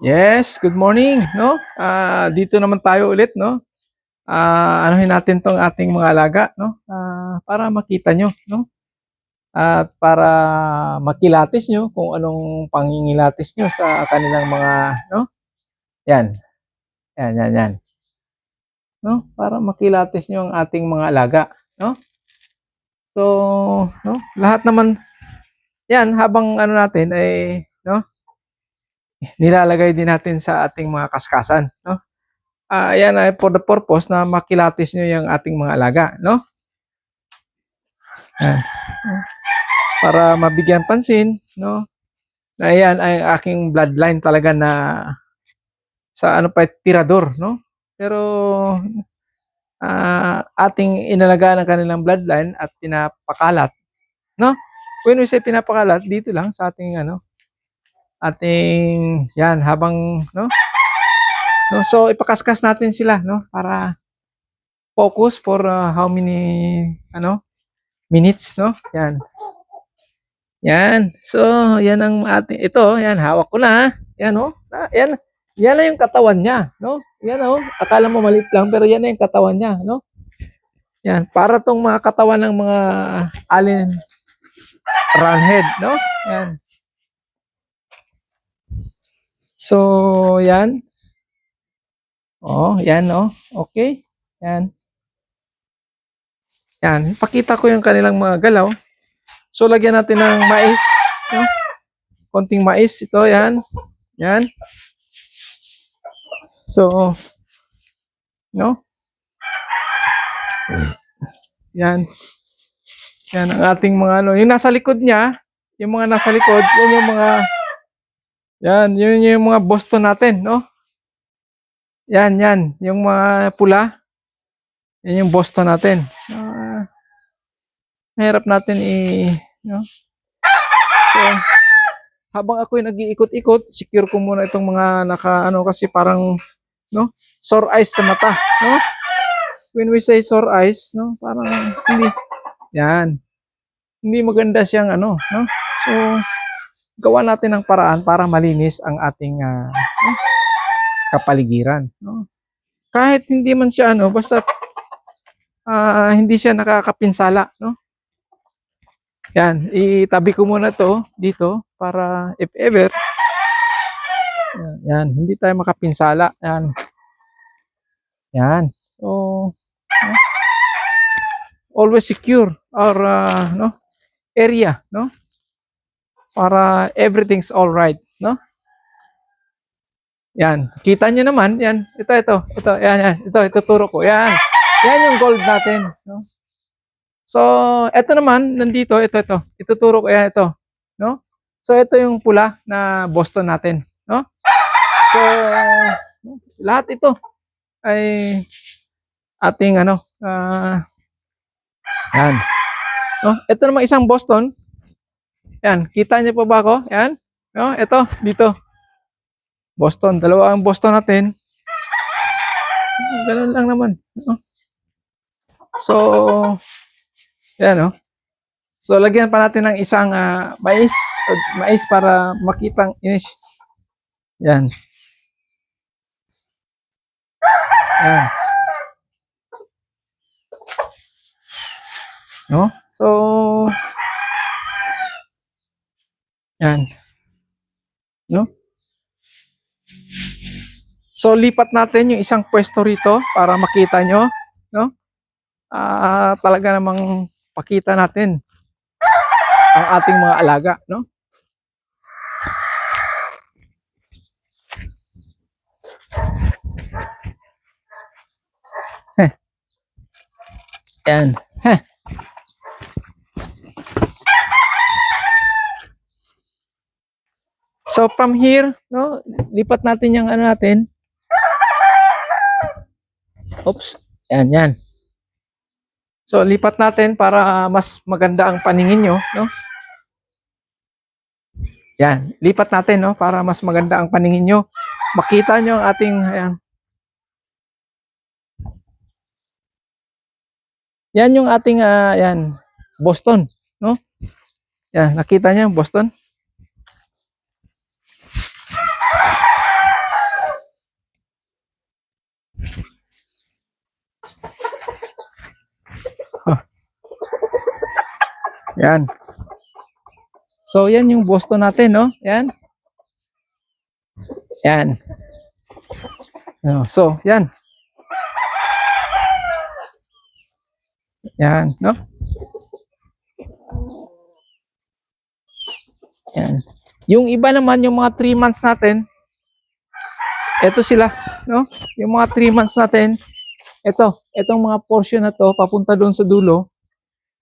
Yes, good morning, no? Ah, dito naman tayo ulit, no? Ah, anuhin natin tong ating mga alaga, no? Ah, para makita nyo, no? At para makilatis nyo kung anong pangingilatis nyo sa kanilang mga, no? Yan. Yan, yan, yan. No? Para makilatis nyo ang ating mga alaga, no? So, no? Lahat naman, yan, habang ano natin, ay, no? Nilalagay din natin sa ating mga kaskasan, no? Ah, yan ay for the purpose na makilatis nyo yung ating mga alaga, no? Yan. Para mabigyan pansin, no? Na yan ay aking bloodline talaga na sa ano pa tirador, no? Pero ah, ating inalagaan ang kanilang bloodline at pinapakalat, no? When we say pinapakalat, dito lang sa ating ano, ating yan habang no? No so ipakaskas natin sila no? Para focus for uh, how many ano? Minutes no? Yan. Yan. So yan ang ating ito yan hawak ko na yan oh. Ah, yan yan na yung katawan niya no? Yan oh. Akala mo maliit lang pero yan na yung katawan niya no? Yan. Para tong mga katawan ng mga alien runhead no? Yan So, yan. Oh, yan, oh. Okay. Yan. Yan. Pakita ko yung kanilang mga galaw. So, lagyan natin ng mais. No? Konting mais. Ito, yan. Yan. So, no? Yan. Yan ang ating mga ano. Yung nasa likod niya, yung mga nasa likod, yan yung mga yan, yun yung mga Boston natin, no? Yan, yan. Yung mga pula. Yan yung Boston natin. Ah, mahirap natin i... No? So, habang ako'y nag-iikot-ikot, secure ko muna itong mga naka, ano, kasi parang, no? Sore eyes sa mata, no? When we say sore eyes, no? Parang, hindi, yan. Hindi maganda siyang, ano, no? So, gawa natin ng paraan para malinis ang ating no, kapaligiran. No? Kahit hindi man siya ano, basta ah, hindi siya nakakapinsala. No? Yan, itabi ko muna to dito para if ever, yan, yan hindi tayo makapinsala. Yan. Yan. So, no? always secure our ah, no, area, no? Para everything's all right, no? Yan, kita nyo naman, yan, ito, ito, ito, yan, yan, ito, ituturo ko, yan. Yan yung gold natin, no? So, ito naman, nandito, ito, ito, ituturo ko, yan, ito, no? So, ito yung pula na Boston natin, no? So, lahat ito ay ating, ano, ah, yan. No? Ito naman isang Boston, yan, kita niyo po ba ako? Yan. No, ito, dito. Boston, dalawa ang Boston natin. Ganun lang naman. No? So, yan, no? So, lagyan pa natin ng isang ah, mais, mais para makitang inis. Yan. Yan. No? So, Yan. No? So, lipat natin yung isang pwesto rito para makita nyo. No? Ah, talaga namang pakita natin ang ating mga alaga. No? Heh. Yan. Heh. So from here, no, lipat natin yung ano natin. Oops. Yan, yan. So lipat natin para mas maganda ang paningin nyo, no? Yan, lipat natin, no, para mas maganda ang paningin nyo. Makita nyo ang ating ayan. Yan yung ating ah, yan, Boston, no? Yan, nakita niyo Boston? yan. So, yan yung Boston natin, no? Yan. Yan. So, yan. Yan, no? Yan. Yung iba naman, yung mga 3 months natin, eto sila no? Yung mga 3 months natin, eto, etong mga portion na to, papunta doon sa dulo,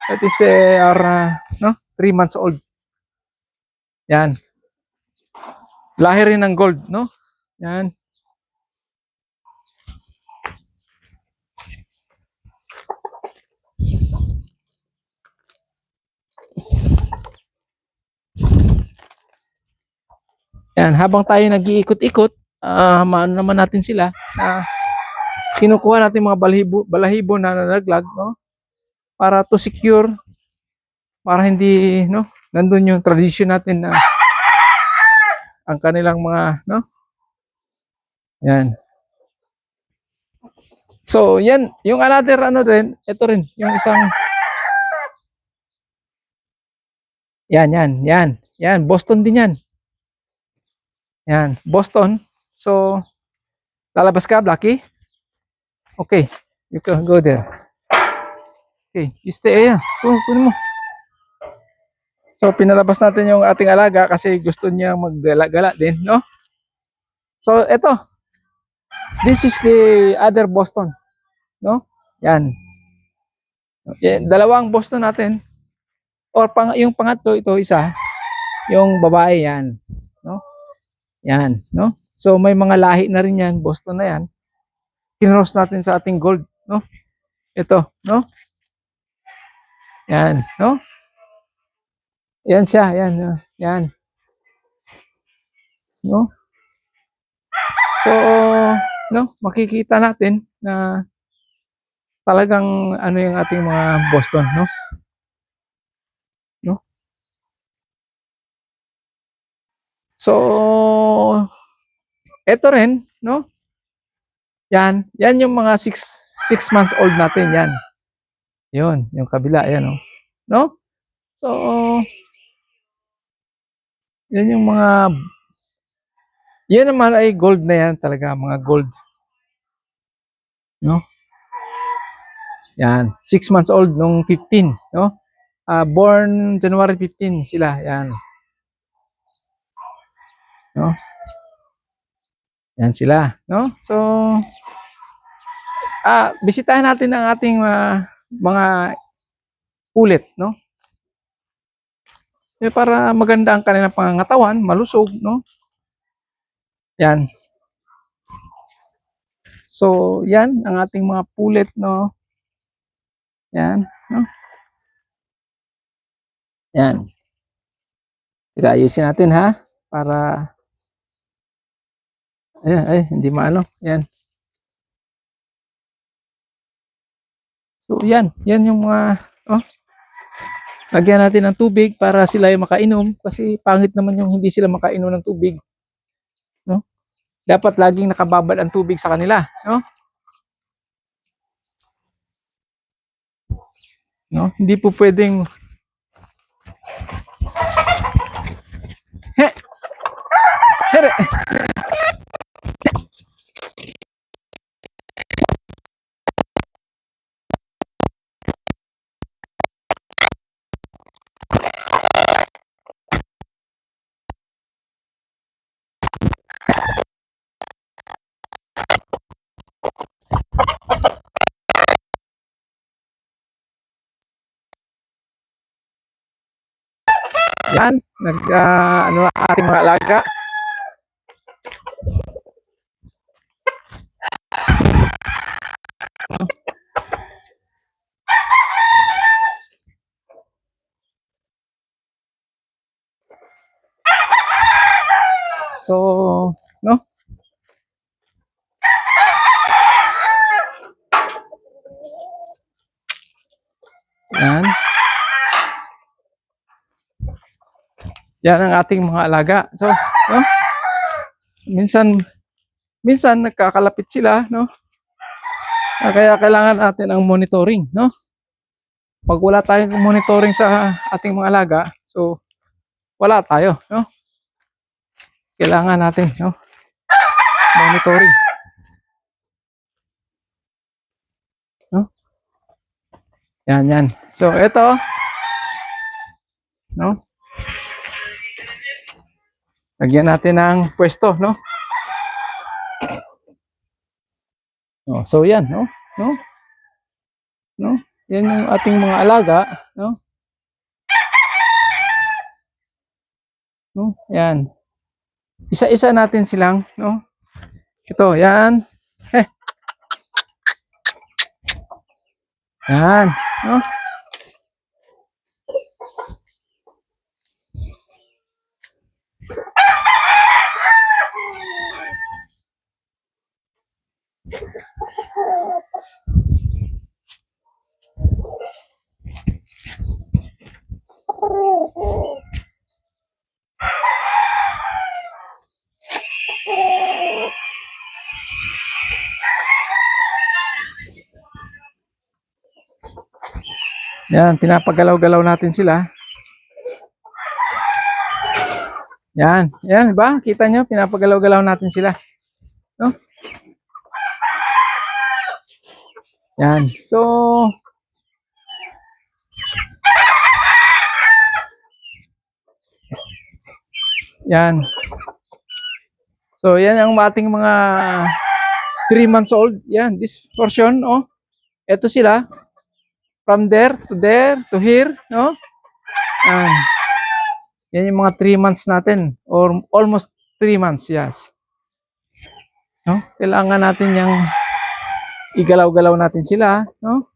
that is, eh, are, uh, no? 3 months old. Yan. Lahi rin ng gold, no? Yan. Yan, habang tayo nag-iikot-ikot, ah maano naman natin sila na kinukuha natin mga balahibo, balahibo na nalaglag, no? Para to secure, para hindi, no? Nandun yung tradition natin na ang kanilang mga, no? Yan. So, yan, yung another ano din, ito rin, yung isang Yan, yan, yan. Yan, Boston din yan. Yan, Boston. So, lalabas ka, Blackie? Okay, you can go there. Okay, you stay ayan. Kunin kunin mo. So, pinalabas natin yung ating alaga kasi gusto niya maggala-gala din, no? So, eto. This is the other Boston. No? Yan. Yan, dalawang Boston natin. Or pang, yung pangatlo, ito isa. Yung babae yan. Yan. No? So, may mga lahi na rin yan. Boston na yan. Kinross natin sa ating gold. No? Ito. No? Yan. No? Yan siya. Yan. no? Yan. No? So, no, makikita natin na talagang ano yung ating mga Boston? No? So, eto rin, no? Yan, yan yung mga 6 6 months old natin, yan. Yun, yung kabila, yan, no? No? So, yan yung mga yan naman ay gold na yan talaga, mga gold. No? Yan, 6 months old nung 15, no? Ah, born January 15 sila, yan. No? Yan sila, no? So ah, bisitahin natin ang ating ah, mga ulit, no? Eh, para maganda ang kanilang pangangatawan, malusog, no? Yan. So, yan ang ating mga pulit, no? Yan, no? Yan. Teka, ayusin natin, ha? Para, ayan, ay, hindi maano. Yan. So, yan. Yan yung mga, oh, lagyan natin ng tubig para sila ay makainom kasi pangit naman yung hindi sila makainom ng tubig dapat laging nakababad ang tubig sa kanila, no? No, hindi po pwedeng He. Here. Yan, nag ah, ano ating mga alaga. So, no? Yan. Yan ang ating mga alaga. So, no? Minsan minsan nagkakalapit sila, no? Ah, Kaya kailangan natin ang monitoring, no? pag wala tayong monitoring sa ating mga alaga, so wala tayo, no? Kailangan natin, no? Monitoring. No? Yan, yan. So, ito, no? Lagyan natin ng pwesto, no? Oh, so yan, no? No? No? Yan yung ating mga alaga, no? No? Yan. Isa-isa natin silang, no? Ito, yan. Eh. Yan, no? Yan, pinapagalaw-galaw natin sila. Yan, yan ba? Kita nyo, pinapagalaw-galaw natin sila. No? Yan. So, yan. So, yan ang ating mga 3 months old. Yan, this portion, oh. Ito sila from there to there to here, no? Yan. Yan yung mga 3 months natin or almost 3 months, yes. No? Kailangan natin yung igalaw-galaw natin sila, no?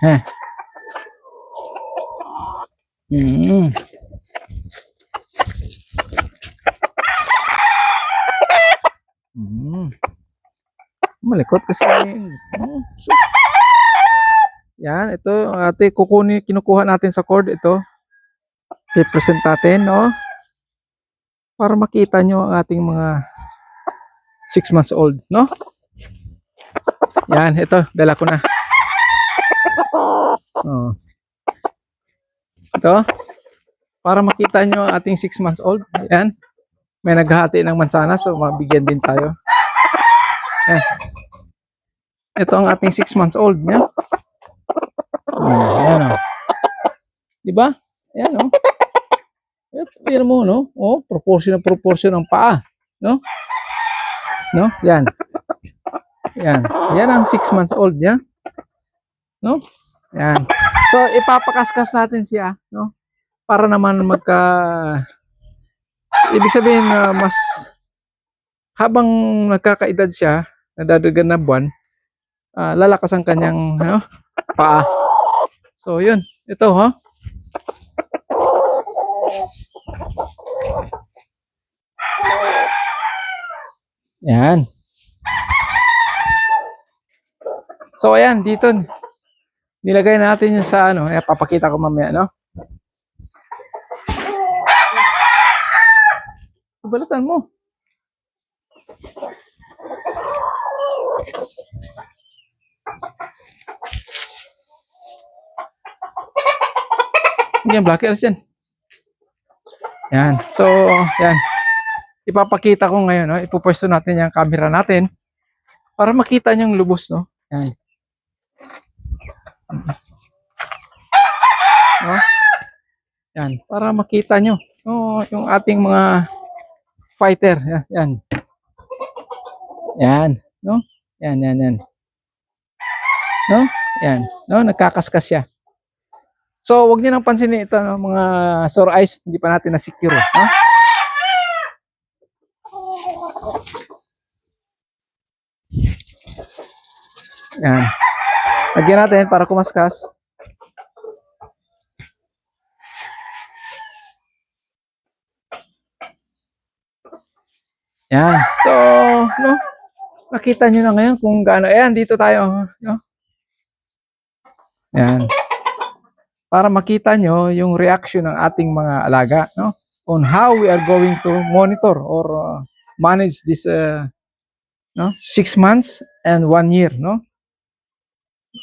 Heh. Mm. Mm. Malikot kasi. Mm. So, yan, ito, ate, kukunin, kinukuha natin sa cord, ito. I-present natin, no? Para makita nyo ang ating mga 6 months old, no? Yan, ito, dala ko na. Oh. Ito. Para makita nyo ang ating 6 months old. Ayan. May naghahati ng mansana so mabigyan din tayo. Ayan. Ito ang ating 6 months old. Ayan. Oh, ayan o. Diba? Ayan o. Ayan, tingnan mo, no? Oh, proportion na proportion ng paa. No? No? Yan. Yan. Yan ang 6 months old niya. No? Yan. So, ipapakaskas natin siya, no? Para naman magka... Ibig sabihin na mas... Habang nagkakaedad siya, nadadagan na buwan, ah, lalakas ang kanyang ano, paa. So, yun. Ito, ha? Yan. So, ayan, dito, nilagay natin yung sa ano, eh, papakita ko mamaya, no? Balatan mo. Yan, blackers yan. Yan. So, yan. Ipapakita ko ngayon, no? Ipupwesto natin yung camera natin para makita nyo yung lubos, no? Yan. No? Yan, para makita nyo oh, yung ating mga fighter. Yan, yan. Yan, no? Yan, yan, yan. No? Yan, no? Nagkakaskas siya. So, wag niyo nang pansinin ito, no? mga sore eyes, hindi pa natin na-secure, no? Yan. Lagyan natin para kumaskas. Yan. So, no? nakita nyo na ngayon kung gaano. Ayan, dito tayo. No? Ayan. Para makita nyo yung reaction ng ating mga alaga, no? On how we are going to monitor or uh, manage this uh, no? six months and one year, no?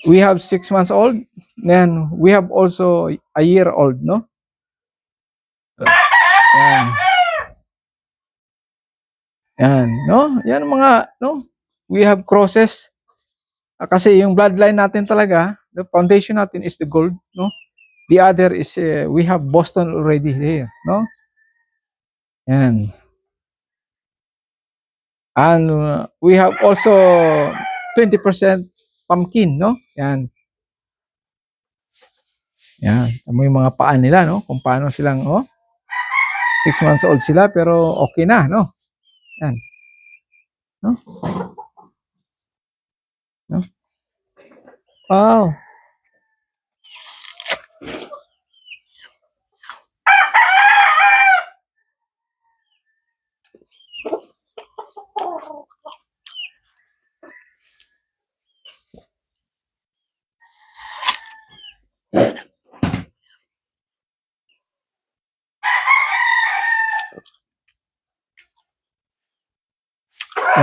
We have six months old, then we have also a year old, no? Ayan. Yan, no? Yan mga, no? We have crosses. Ah, kasi yung bloodline natin talaga, the foundation natin is the gold, no? The other is, uh, we have Boston already here, no? Yan. And uh, we have also 20% pumpkin, no? Yan. Yan. Tamo yung mga paan nila, no? Kung paano silang, oh, six months old sila, pero okay na, no? Yan. No? No? Wow.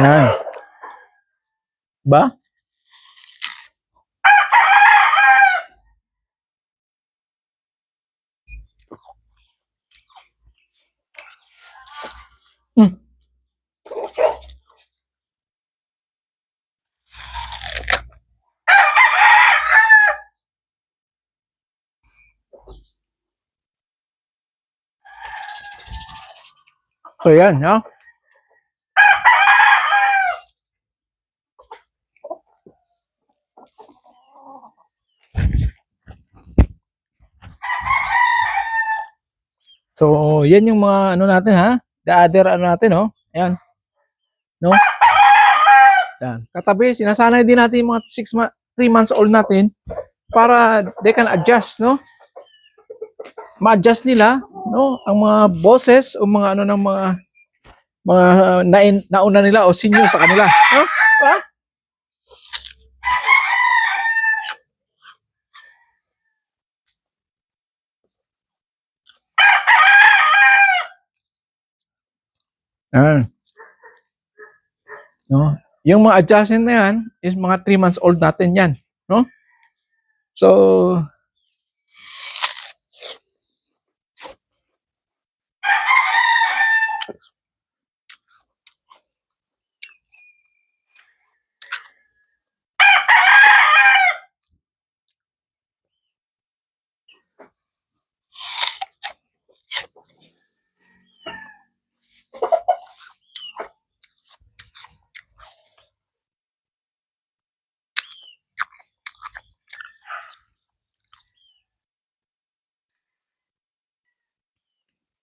Nè Ba? Hmm. So yan, no? So, yan yung mga ano natin ha. The other ano natin, no? Ayan. No? Yan. Katabi, sinasanay din natin yung mga 6 ma 3 months old natin para they can adjust, no? Ma-adjust nila, no? Ang mga bosses o mga ano ng mga mga nain, nauna nila o senior sa kanila, no? Diba? Yan. No? Yung mga adjustment na yan is mga 3 months old natin yan. No? So,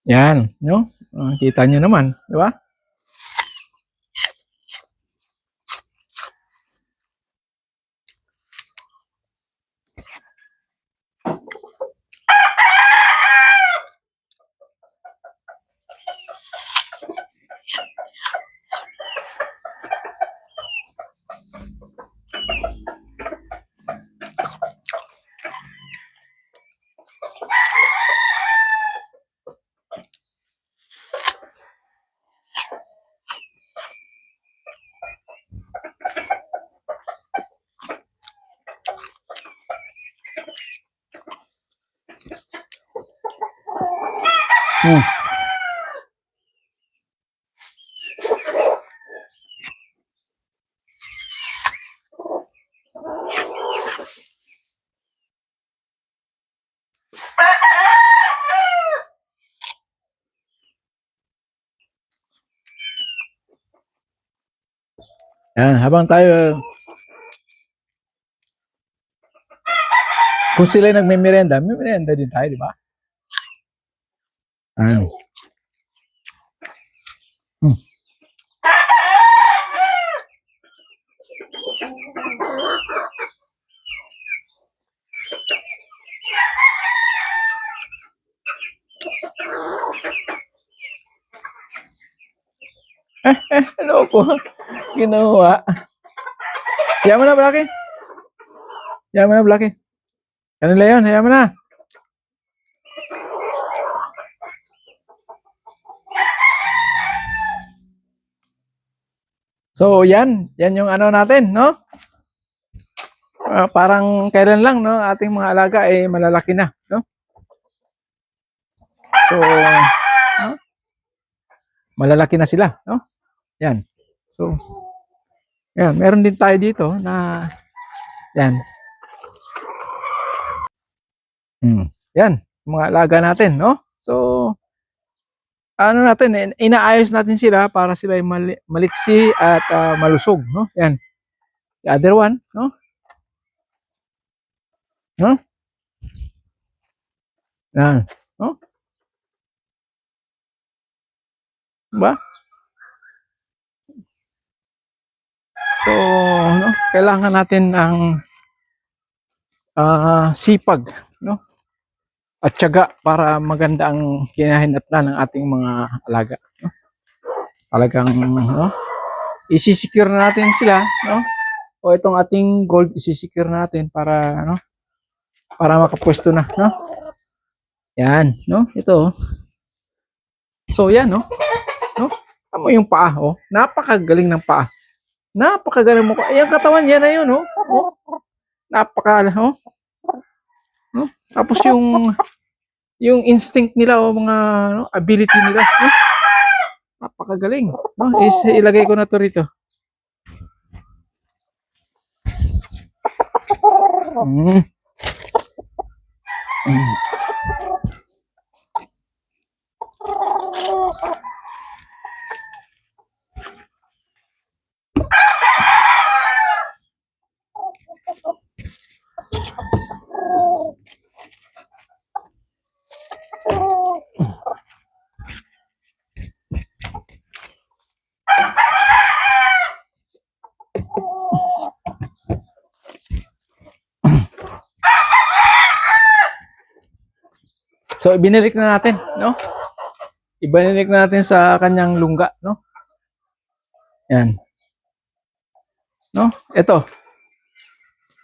yan. No? Kita nyo naman. Di ba? Hmm. Yan, habang tayo kung sila nagme-merenda, may merenda din tayo, di ba? Ayan. Hmm. Eh, eh, hello po. Kinuha. Hayaan mo na, Blackie. Hayaan mo na, Blackie. Kanila yun, hayaan mo na. So, yan. Yan yung ano natin, no? Ah, parang kailan lang, no? Ating mga alaga ay malalaki na, no? So, no? malalaki na sila, no? Yan. So, yan. Meron din tayo dito na, yan. Hmm. Yan. Mga alaga natin, no? So, ano natin, in- inaayos natin sila para sila ay mali- maliksi at ah, malusog, no? Yan. The other one, no? No? Yan. No? Ba? So, no, kailangan natin ang ah, sipag, no? At tiyaga para maganda ang kinahinatnan ng ating mga alaga, no? Talagang, no? Isisecure na natin sila, no? O itong ating gold isisecure natin para, ano? Para makapwesto na, no? Yan, no? Ito, oh. So, yan, no? No? Tama yung paa, oh. Napakagaling ng paa. Napakagaling mo. Ayan, katawan yan na yun, oh. oh. Napaka, oh. No? Tapos yung yung instinct nila o mga ano, ability nila, no? Napakagaling, no? Is ilagay ko na to rito. Mm. Mm. So ibinilik na natin, no? Ibinilik na natin sa kanyang lungga, no? Yan. No? Ito.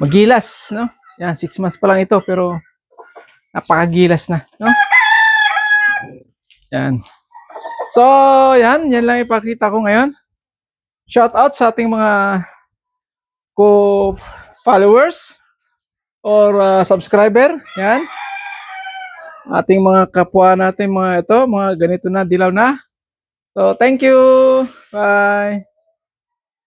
Magilas, no? Yan, six months pa lang ito, pero napakagilas na, no? Yan. So, yan. Yan lang ipakita ko ngayon. Shout out sa ating mga co-followers or uh, subscriber. Yan ating mga kapwa natin mga ito, mga ganito na, dilaw na. So, thank you. Bye.